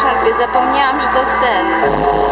szarpie. Zapomniałam, że to jest ten.